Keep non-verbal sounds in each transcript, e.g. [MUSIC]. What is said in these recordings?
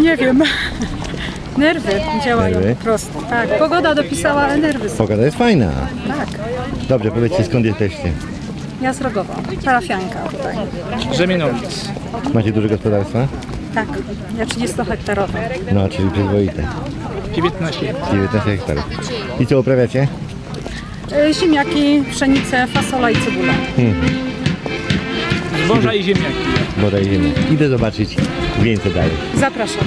Nie wiem. [LAUGHS] Nerwy działają Nerwy? prosto. Tak, pogoda dopisała, ale nerwy są. Pogoda jest fajna. Tak. Dobrze, powiedzcie skąd jesteście? Ja z Rogowa, parafianka tutaj. Rzemienowic. Macie duże gospodarstwa? Tak, ja 30-hektarowa. No, czyli przyzwoite. 19. 19 hektarów. I co uprawiacie? Y, Ziemniaki, pszenicę, fasola i cebula. Zboża i ziemniaki. Woda i ziemia. Idę zobaczyć więcej dalej. Zapraszam.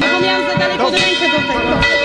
Bo miałam za daleko rękę do tego.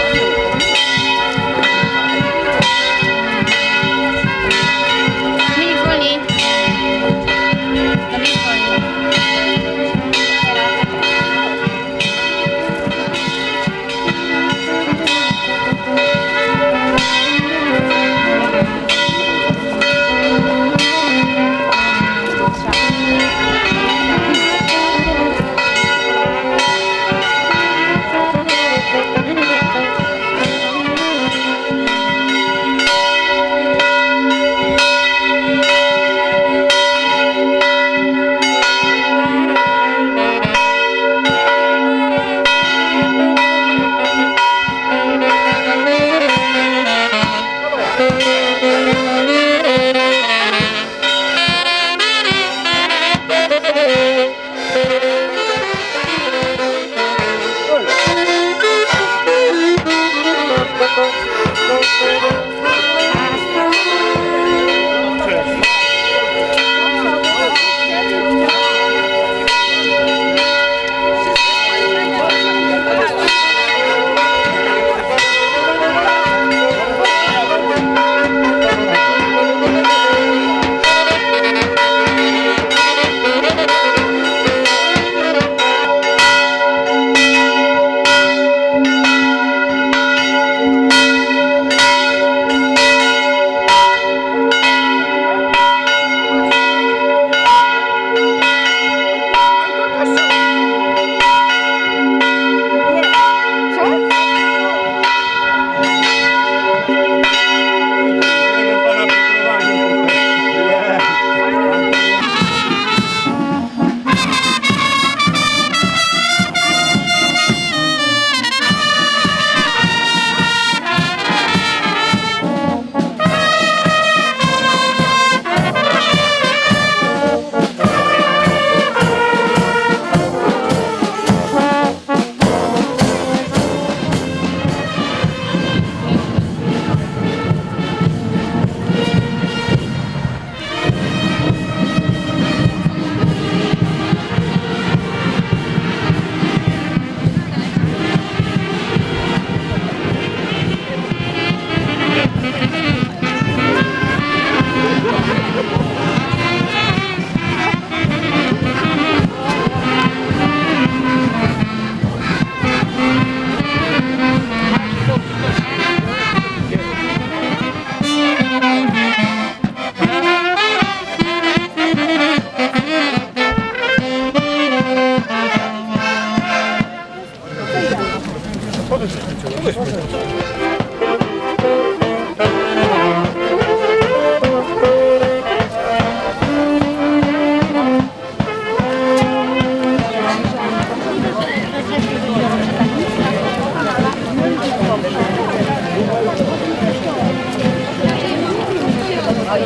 Drodzy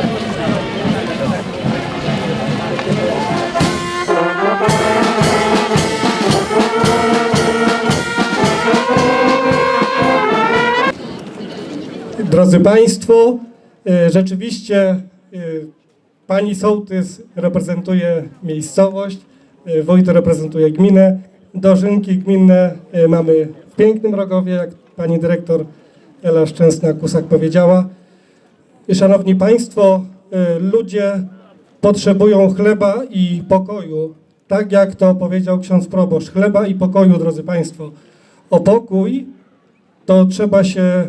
Państwo, e, rzeczywiście e, Pani Sołtys reprezentuje miejscowość, e, wójt reprezentuje gminę. Dożynki gminne mamy w pięknym Rogowie, jak Pani Dyrektor Ela Szczęsna-Kusak powiedziała. Szanowni Państwo, e, ludzie potrzebują chleba i pokoju, tak jak to powiedział ksiądz proboszcz. Chleba i pokoju, drodzy Państwo. O pokój to trzeba się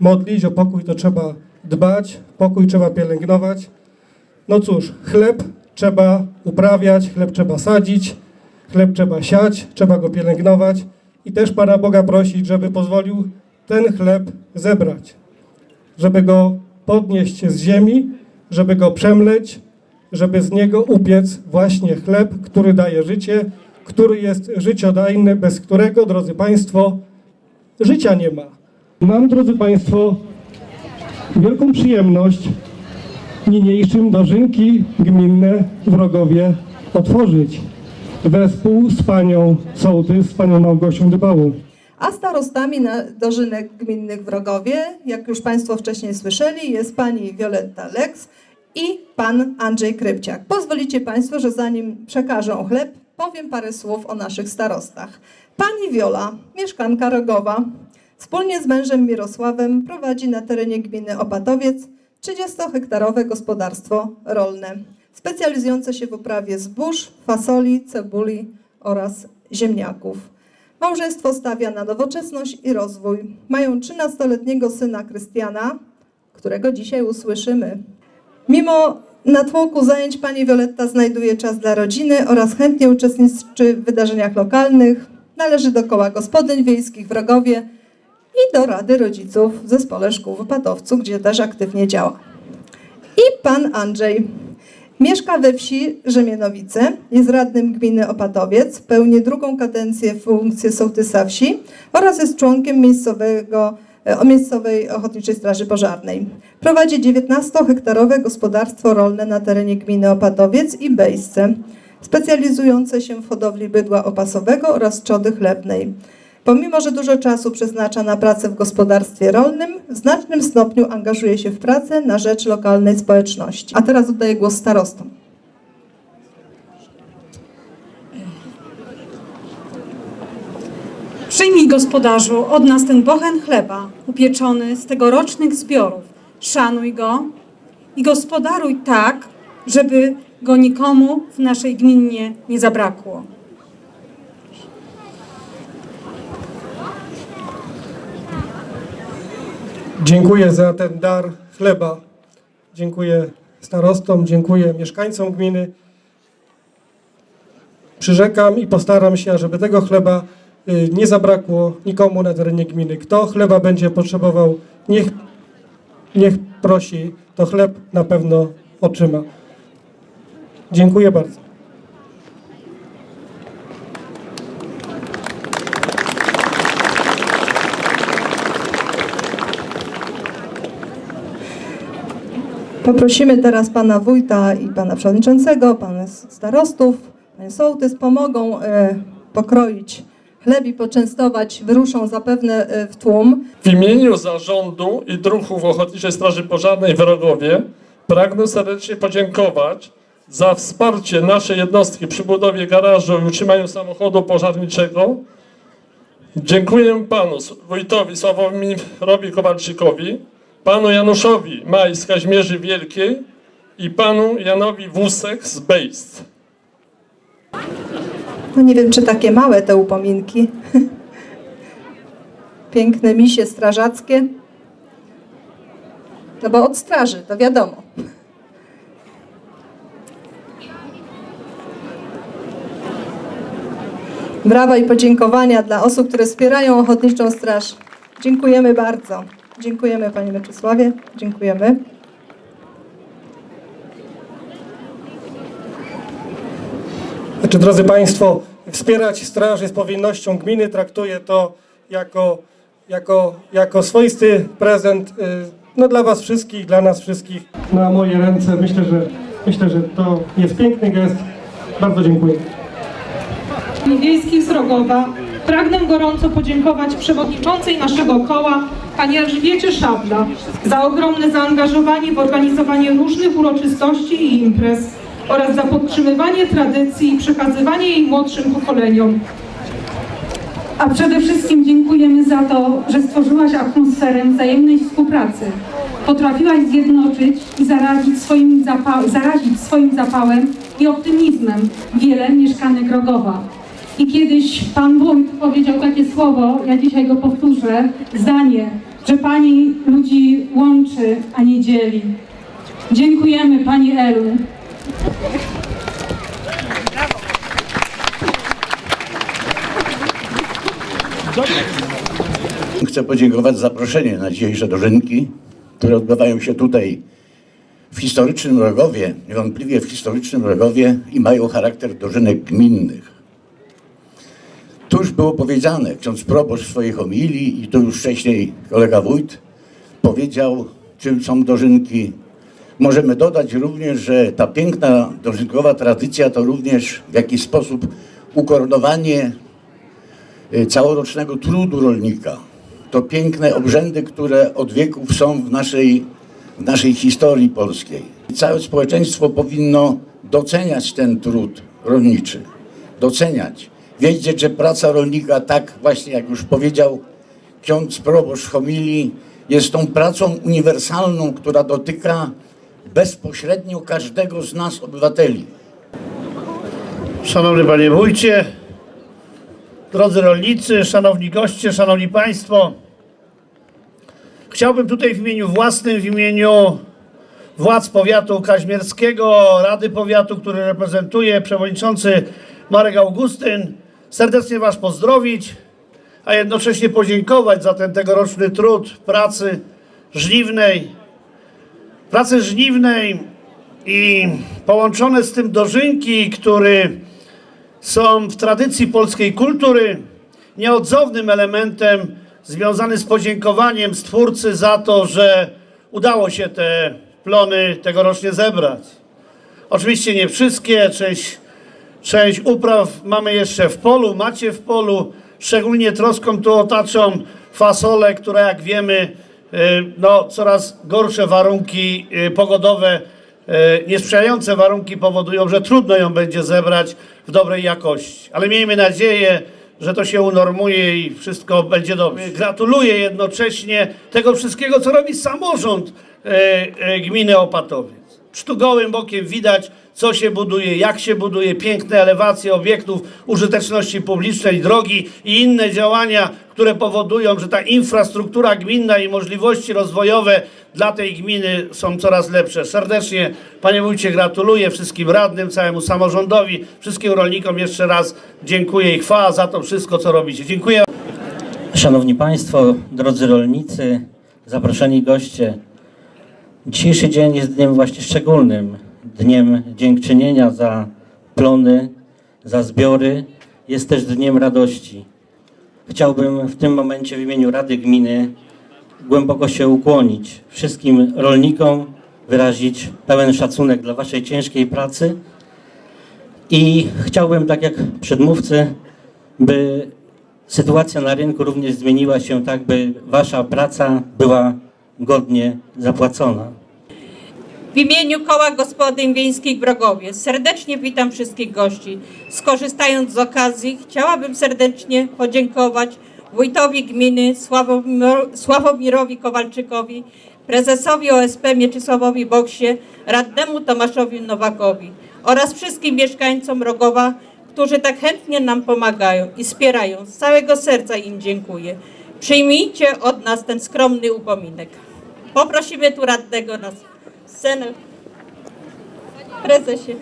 modlić, o pokój to trzeba dbać, pokój trzeba pielęgnować. No cóż, chleb trzeba uprawiać, chleb trzeba sadzić, chleb trzeba siać, trzeba go pielęgnować i też Pana Boga prosić, żeby pozwolił ten chleb zebrać, żeby go podnieść z ziemi, żeby go przemleć żeby z niego upiec właśnie chleb, który daje życie, który jest życiodajny, bez którego, drodzy Państwo, życia nie ma. Mam, drodzy Państwo, wielką przyjemność niniejszym dożynki gminne w Rogowie otworzyć wespół z panią sołtys, z panią Małgosią Dybałą. A starostami dożynek gminnych w Rogowie, jak już Państwo wcześniej słyszeli, jest pani Wioletta Lex i pan Andrzej Krypciak. Pozwolicie Państwo, że zanim przekażą chleb, powiem parę słów o naszych starostach. Pani Wiola, mieszkanka Rogowa, wspólnie z mężem Mirosławem prowadzi na terenie gminy Opatowiec 30-hektarowe gospodarstwo rolne, specjalizujące się w uprawie zbóż, fasoli, cebuli oraz ziemniaków. Małżeństwo stawia na nowoczesność i rozwój. Mają 13-letniego syna Krystiana, którego dzisiaj usłyszymy. Mimo natłoku zajęć pani Wioletta znajduje czas dla rodziny oraz chętnie uczestniczy w wydarzeniach lokalnych. Należy do koła gospodyń wiejskich w Rogowie i do Rady Rodziców w Zespole Szkół w Opatowcu, gdzie też aktywnie działa. I pan Andrzej. Mieszka we wsi Rzemienowice, jest radnym gminy Opatowiec, pełni drugą kadencję funkcję sołtysa wsi oraz jest członkiem miejscowego, e, miejscowej Ochotniczej Straży Pożarnej. Prowadzi 19-hektarowe gospodarstwo rolne na terenie gminy Opatowiec i Bejsce, specjalizujące się w hodowli bydła opasowego oraz trzody chlebnej. Pomimo, że dużo czasu przeznacza na pracę w gospodarstwie rolnym, w znacznym stopniu angażuje się w pracę na rzecz lokalnej społeczności. A teraz oddaję głos starostom. Przyjmij, gospodarzu, od nas ten bochen chleba, upieczony z tegorocznych zbiorów. Szanuj go i gospodaruj tak, żeby go nikomu w naszej gminie nie zabrakło. Dziękuję za ten dar chleba. Dziękuję starostom, dziękuję mieszkańcom gminy. Przyrzekam i postaram się, żeby tego chleba y, nie zabrakło nikomu na terenie gminy. Kto chleba będzie potrzebował, niech, niech prosi, to chleb na pewno otrzyma. Dziękuję bardzo. Poprosimy teraz pana wójta i pana przewodniczącego, pana starostów, panie sołtys, pomogą e, pokroić chleb i poczęstować. Wyruszą zapewne e, w tłum. W imieniu zarządu i druhów Ochotniczej Straży Pożarnej w Rogowie pragnę serdecznie podziękować za wsparcie naszej jednostki przy budowie garażu i utrzymaniu samochodu pożarniczego. Dziękuję panu wójtowi Sławomirowi Kowalczykowi, panu Januszowi Maj z Kaźmierzy Wielkiej i panu Janowi Wusek z Bejst. No nie wiem, czy takie małe te upominki. [LAUGHS] Piękne misie strażackie. No bo od straży, to wiadomo. Brawa i podziękowania dla osób, które wspierają Ochotniczą Straż. Dziękujemy bardzo. Dziękujemy Panie Mieczysławie. Dziękujemy. Znaczy, drodzy Państwo, wspierać straż jest powinnością gminy. Traktuję to jako, jako, jako swoisty prezent y, no, dla Was wszystkich, dla nas wszystkich. Na moje ręce myślę, że myślę, że to jest piękny gest. Bardzo dziękuję. Wiejskich z Rogowa pragnę gorąco podziękować przewodniczącej naszego koła, pani Elżbiecie Szabla, za ogromne zaangażowanie w organizowanie różnych uroczystości i imprez oraz za podtrzymywanie tradycji i przekazywanie jej młodszym pokoleniom. A przede wszystkim dziękujemy za to, że stworzyłaś atmosferę wzajemnej współpracy. Potrafiłaś zjednoczyć i zarazić swoim, zapa- zarazić swoim zapałem i optymizmem wiele mieszkanek Rogowa. I kiedyś pan wójt powiedział takie słowo, ja dzisiaj go powtórzę, zdanie, że pani ludzi łączy, a nie dzieli. Dziękujemy pani Elu. Chcę podziękować za zaproszenie na dzisiejsze dożynki, które odbywają się tutaj w historycznym Rogowie, niewątpliwie w historycznym Rogowie i mają charakter dożynek gminnych. Tu już było powiedziane, ksiądz proboszcz w swojej homilii i tu już wcześniej kolega wójt powiedział, czym są dożynki. Możemy dodać również, że ta piękna dożynkowa tradycja to również w jakiś sposób ukoronowanie y, całorocznego trudu rolnika. To piękne obrzędy, które od wieków są w naszej, w naszej historii polskiej. Całe społeczeństwo powinno doceniać ten trud rolniczy. Doceniać. Wiedzieć, że praca rolnika, tak właśnie jak już powiedział ksiądz proboszcz homilii, jest tą pracą uniwersalną, która dotyka bezpośrednio każdego z nas, obywateli. Szanowny Panie Wójcie, drodzy rolnicy, szanowni goście, szanowni Państwo. Chciałbym tutaj w imieniu własnym, w imieniu władz powiatu kaźmierskiego, Rady Powiatu, który reprezentuje przewodniczący Marek Augustyn, serdecznie Was pozdrowić, a jednocześnie podziękować za ten tegoroczny trud pracy żniwnej, pracy żniwnej i połączone z tym dożynki, które są w tradycji polskiej kultury nieodzownym elementem związany z podziękowaniem Stwórcy za to, że udało się te plony tegorocznie zebrać. Oczywiście nie wszystkie, część, część upraw mamy jeszcze w polu, macie w polu. Szczególnie troską tu otaczą fasolę, która jak wiemy, y, no, coraz gorsze warunki y, pogodowe, y, niesprzyjające warunki powodują, że trudno ją będzie zebrać w dobrej jakości. Ale miejmy nadzieję, że to się unormuje i wszystko będzie dobrze. Gratuluję jednocześnie tego wszystkiego, co robi samorząd gminy Opatowiec. Tu gołym okiem widać, co się buduje, jak się buduje, piękne elewacje obiektów użyteczności publicznej, drogi i inne działania, które powodują, że ta infrastruktura gminna i możliwości rozwojowe dla tej gminy są coraz lepsze. Serdecznie, panie wójcie, gratuluję wszystkim radnym, całemu samorządowi, wszystkim rolnikom jeszcze raz dziękuję i chwała za to wszystko, co robicie. Dziękuję. Szanowni Państwo, drodzy rolnicy, zaproszeni goście. Dzisiejszy dzień jest dniem właśnie szczególnym. Dniem dziękczynienia za plony, za zbiory. Jest też dniem radości. Chciałbym w tym momencie w imieniu Rady Gminy głęboko się ukłonić wszystkim rolnikom, wyrazić pełen szacunek dla Waszej ciężkiej pracy i chciałbym, tak jak przedmówcy, by sytuacja na rynku również zmieniła się tak, by wasza praca była godnie zapłacona. W imieniu Koła Gospodyń Wiejskich w Rogowie serdecznie witam wszystkich gości. Skorzystając z okazji, chciałabym serdecznie podziękować wójtowi gminy Sławomir- Sławomirowi Kowalczykowi, prezesowi OSP Mieczysławowi Boksie, radnemu Tomaszowi Nowakowi oraz wszystkim mieszkańcom Rogowa, którzy tak chętnie nam pomagają i wspierają. Z całego serca im dziękuję. Przyjmijcie od nas ten skromny upominek. Poprosimy tu radnego na scenę. Prezesie.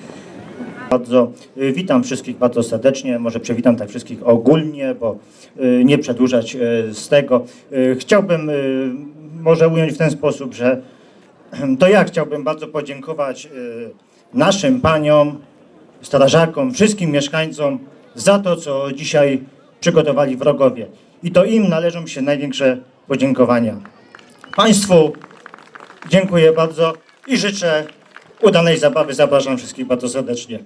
Bardzo y, witam wszystkich bardzo serdecznie. Może przywitam tak wszystkich ogólnie, bo y, nie przedłużać y, z tego. Chciałbym może ująć w ten sposób, że [CLEARS THROAT] to ja chciałbym bardzo podziękować naszym paniom, strażakom, wszystkim mieszkańcom za to, co dzisiaj przygotowali w Rogowie. I to im należą się największe podziękowania. Państwu dziękuję bardzo i życzę udanej zabawy. Zapraszam wszystkich bardzo serdecznie.